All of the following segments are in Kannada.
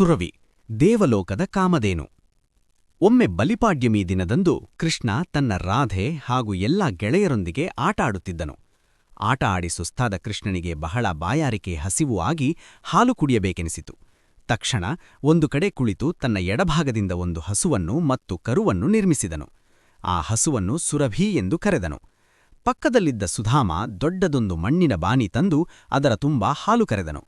ಸುರವಿ, ದೇವಲೋಕದ ಕಾಮಧೇನು. ಒಮ್ಮೆ ಬಲಿಪಾಡ್ಯಮಿ ದಿನದಂದು ಕೃಷ್ಣ ತನ್ನ ರಾಧೆ ಹಾಗೂ ಎಲ್ಲ ಗೆಳೆಯರೊಂದಿಗೆ ಆಟ ಆಡುತ್ತಿದ್ದನು ಆಟ ಆಡಿ ಸುಸ್ತಾದ ಕೃಷ್ಣನಿಗೆ ಬಹಳ ಬಾಯಾರಿಕೆ ಹಸಿವು ಆಗಿ ಹಾಲು ಕುಡಿಯಬೇಕೆನಿಸಿತು. ತಕ್ಷಣ ಒಂದು ಕಡೆ ಕುಳಿತು ತನ್ನ ಎಡಭಾಗದಿಂದ ಒಂದು ಹಸುವನ್ನು ಮತ್ತು ಕರುವನ್ನು ನಿರ್ಮಿಸಿದನು. ಆ ಹಸುವನ್ನು ಸುರಭಿ ಎಂದು ಕರೆದನು. ಪಕ್ಕದಲ್ಲಿದ್ದ ಸುಧಾಮ ದೊಡ್ಡದೊಂದು ಮಣ್ಣಿನ ಬಾನಿ ತಂದು ಅದರ ತುಂಬ ಹಾಲು ಕರೆದನು.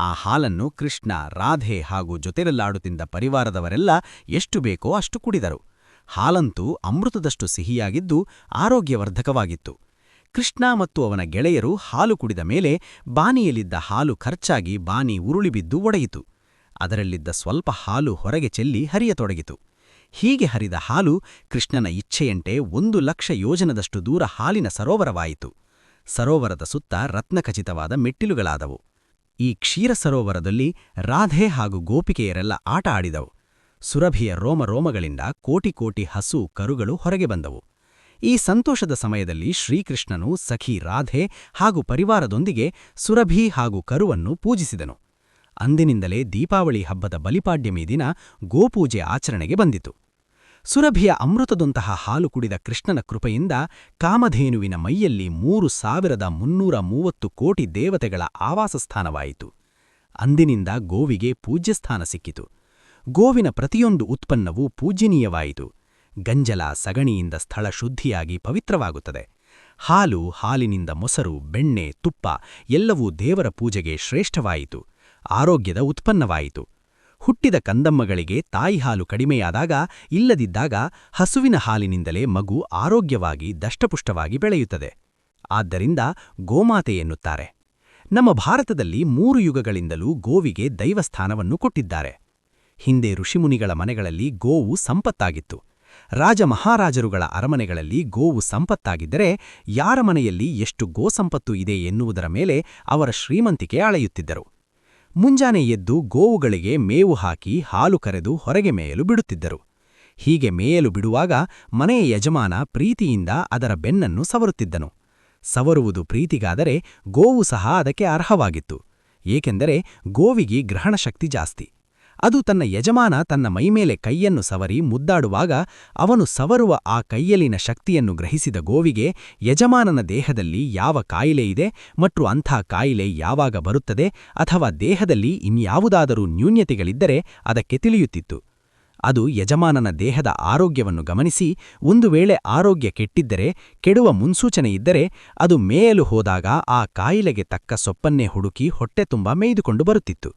ಆ ಹಾಲನ್ನು ಕೃಷ್ಣ, ರಾಧೆ ಹಾಗೂ ಜೊತೆರಲ್ಲಾಡುತ್ತಿದ್ದ ಪರಿವಾರದವರೆಲ್ಲ ಎಷ್ಟು ಬೇಕೋ ಅಷ್ಟು ಕುಡಿದರು. ಹಾಲಂತೂ ಅಮೃತದಷ್ಟು ಸಿಹಿಯಾಗಿದ್ದು ಆರೋಗ್ಯವರ್ಧಕವಾಗಿತ್ತು. ಕೃಷ್ಣ ಮತ್ತು ಅವನ ಗೆಳೆಯರು ಹಾಲು ಕುಡಿದ ಮೇಲೆ ಬಾನಿಯಲ್ಲಿದ್ದ ಹಾಲು ಖರ್ಚಾಗಿ ಬಾನಿ ಉರುಳಿಬಿದ್ದು ಒಡೆಯಿತು. ಅದರಲ್ಲಿದ್ದ ಸ್ವಲ್ಪ ಹಾಲು ಹೊರಗೆ ಚೆಲ್ಲಿ ಹರಿಯತೊಡಗಿತು. ಹೀಗೆ ಹರಿದ ಹಾಲು ಕೃಷ್ಣನ ಇಚ್ಛೆಯಂತೆ ಒಂದು ಲಕ್ಷ ಯೋಜನದಷ್ಟು ದೂರ ಹಾಲಿನ ಸರೋವರವಾಯಿತು. ಸರೋವರದ ಸುತ್ತ ರತ್ನಖಚಿತವಾದ ಮೆಟ್ಟಿಲುಗಳಾದವು. ಈ ಕ್ಷೀರ ಸರೋವರದಲ್ಲಿ ರಾಧೆ ಹಾಗೂ ಗೋಪಿಕೆಯರೆಲ್ಲ ಆಟ ಆಡಿದವು. ಸುರಭಿಯ ರೋಮರೋಮಗಳಿಂದ ಕೋಟಿ ಕೋಟಿ ಹಸು ಕರುಗಳು ಹೊರಗೆ ಬಂದವು. ಈ ಸಂತೋಷದ ಸಮಯದಲ್ಲಿ ಶ್ರೀಕೃಷ್ಣನು ಸಖಿ ರಾಧೆ ಹಾಗೂ ಪರಿವಾರದೊಂದಿಗೆ ಸುರಭಿ ಹಾಗೂ ಕರುವನ್ನು ಪೂಜಿಸಿದನು. ಅಂದಿನಿಂದಲೇ ದೀಪಾವಳಿ ಹಬ್ಬದ ಬಲಿಪಾಡ್ಯಮಿ ದಿನ ಗೋಪೂಜೆ ಆಚರಣೆಗೆ ಬಂದಿತು. ಸುರಭಿಯ ಅಮೃತದಂತಹ ಹಾಲು ಕುಡಿದ ಕೃಷ್ಣನ ಕೃಪೆಯಿಂದ ಕಾಮಧೇನುವಿನ ಮೈಯಲ್ಲಿ ಮೂರು ಸಾವಿರದ ಮುನ್ನೂರ ಮೂವತ್ತು ಕೋಟಿ ದೇವತೆಗಳ ಆವಾಸಸ್ಥಾನವಾಯಿತು. ಅಂದಿನಿಂದ ಗೋವಿಗೆ ಪೂಜ್ಯಸ್ಥಾನ ಸಿಕ್ಕಿತು. ಗೋವಿನ ಪ್ರತಿಯೊಂದು ಉತ್ಪನ್ನವೂ ಪೂಜ್ಯನೀಯವಾಯಿತು. ಗಂಜಲ ಸಗಣಿಯಿಂದ ಸ್ಥಳ ಶುದ್ಧಿಯಾಗಿ ಪವಿತ್ರವಾಗುತ್ತದೆ. ಹಾಲು, ಹಾಲಿನಿಂದ ಮೊಸರು, ಬೆಣ್ಣೆ, ತುಪ್ಪ ಎಲ್ಲವೂ ದೇವರ ಪೂಜೆಗೆ ಶ್ರೇಷ್ಠವಾಯಿತು. ಆರೋಗ್ಯದ ಉತ್ಪನ್ನವಾಯಿತು. ಹುಟ್ಟಿದ ಕಂದಮ್ಮಗಳಿಗೆ ತಾಯಿ ಹಾಲು ಕಡಿಮೆಯಾದಾಗ, ಇಲ್ಲದಿದ್ದಾಗ ಹಸುವಿನ ಹಾಲಿನಿಂದಲೇ ಮಗು ಆರೋಗ್ಯವಾಗಿ ದಷ್ಟಪುಷ್ಟವಾಗಿ ಬೆಳೆಯುತ್ತದೆ. ಆದ್ದರಿಂದ ಗೋಮಾತೆ ಎನ್ನುತ್ತಾರೆ. ನಮ್ಮ ಭಾರತದಲ್ಲಿ ಮೂರು ಯುಗಗಳಿಂದಲೂ ಗೋವಿಗೆ ದೈವಸ್ಥಾನವನ್ನು ಕೊಟ್ಟಿದ್ದಾರೆ. ಹಿಂದೆ ಋಷಿಮುನಿಗಳ ಮನೆಗಳಲ್ಲಿ ಗೋವು ಸಂಪತ್ತಾಗಿತ್ತು. ರಾಜ ಮಹಾರಾಜರುಗಳ ಅರಮನೆಗಳಲ್ಲಿ ಗೋವು ಸಂಪತ್ತಾಗಿದ್ದರೆ ಯಾರ ಮನೆಯಲ್ಲಿ ಎಷ್ಟು ಗೋಸಂಪತ್ತು ಇದೆ ಎನ್ನುವುದರ ಮೇಲೆ ಅವರ ಶ್ರೀಮಂತಿಕೆ ಅಳೆಯುತ್ತಿದ್ದರು. ಮುಂಜಾನೆ ಎದ್ದು ಗೋವುಗಳಿಗೆ ಮೇವು ಹಾಕಿ ಹಾಲು ಕರೆದು ಹೊರಗೆ ಮೇಯಲು ಬಿಡುತ್ತಿದ್ದರು. ಹೀಗೆ ಮೇಯಲು ಬಿಡುವಾಗ ಮನೆಯ ಯಜಮಾನ ಪ್ರೀತಿಯಿಂದ ಅದರ ಬೆನ್ನನ್ನು ಸವರುತ್ತಿದ್ದನು. ಸವರುವುದು ಪ್ರೀತಿಗಾದರೆ ಗೋವು ಸಹ ಅದಕ್ಕೆ ಅರ್ಹವಾಗಿತ್ತು. ಏಕೆಂದರೆ ಗೋವಿಗೆ ಗ್ರಹಣಶಕ್ತಿ ಜಾಸ್ತಿ. ಅದು ತನ್ನ ಯಜಮಾನ ತನ್ನ ಮೈಮೇಲೆ ಕೈಯನ್ನು ಸವರಿ ಮುದ್ದಾಡುವಾಗ ಅವನು ಸವರುವ ಆ ಕೈಯಲ್ಲಿನ ಶಕ್ತಿಯನ್ನು ಗ್ರಹಿಸಿದ ಗೋವಿಗೆ ಯಜಮಾನನ ದೇಹದಲ್ಲಿ ಯಾವ ಕಾಯಿಲೆ ಇದೆ ಮತ್ತು ಅಂಥ ಕಾಯಿಲೆ ಯಾವಾಗ ಬರುತ್ತದೆ ಅಥವಾ ದೇಹದಲ್ಲಿ ಇನ್ಯಾವುದಾದರೂ ನ್ಯೂನ್ಯತೆಗಳಿದ್ದರೆ ಅದಕ್ಕೆ ತಿಳಿಯುತ್ತಿತ್ತು. ಅದು ಯಜಮಾನನ ದೇಹದ ಆರೋಗ್ಯವನ್ನು ಗಮನಿಸಿ ಒಂದು ವೇಳೆ ಆರೋಗ್ಯ ಕೆಟ್ಟಿದ್ದರೆ, ಕೆಡುವ ಮುನ್ಸೂಚನೆಯಿದ್ದರೆ ಅದು ಮೇಯಲು ಹೋದಾಗ ಆ ಕಾಯಿಲೆಗೆ ತಕ್ಕ ಸೊಪ್ಪನ್ನೇ ಹುಡುಕಿ ಹೊಟ್ಟೆ ತುಂಬ ಮೇಯ್ದುಕೊಂಡು ಬರುತ್ತಿತ್ತು.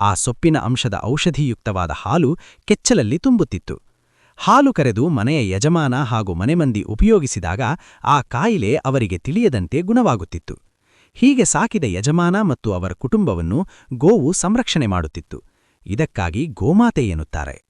ಆ ಸೊಪ್ಪಿನ ಅಂಶದ ಔಷಧಿಯುಕ್ತವಾದ ಹಾಲು ಕೆಚ್ಚಲಲ್ಲಿ ತುಂಬುತ್ತಿತ್ತು. ಹಾಲು ಕರೆದು ಮನೆಯ ಯಜಮಾನ ಹಾಗೂ ಮನೆಮಂದಿ ಉಪಯೋಗಿಸಿದಾಗ ಆ ಕಾಯಿಲೆ ಅವರಿಗೆ ತಿಳಿಯದಂತೆ ಗುಣವಾಗುತ್ತಿತ್ತು. ಹೀಗೆ ಸಾಕಿದ ಯಜಮಾನ ಮತ್ತು ಅವರ ಕುಟುಂಬವನ್ನು ಗೋವು ಸಂರಕ್ಷಣೆ ಮಾಡುತ್ತಿತ್ತು. ಇದಕ್ಕಾಗಿ ಗೋಮಾತೆ ಎನ್ನುತ್ತಾರೆ.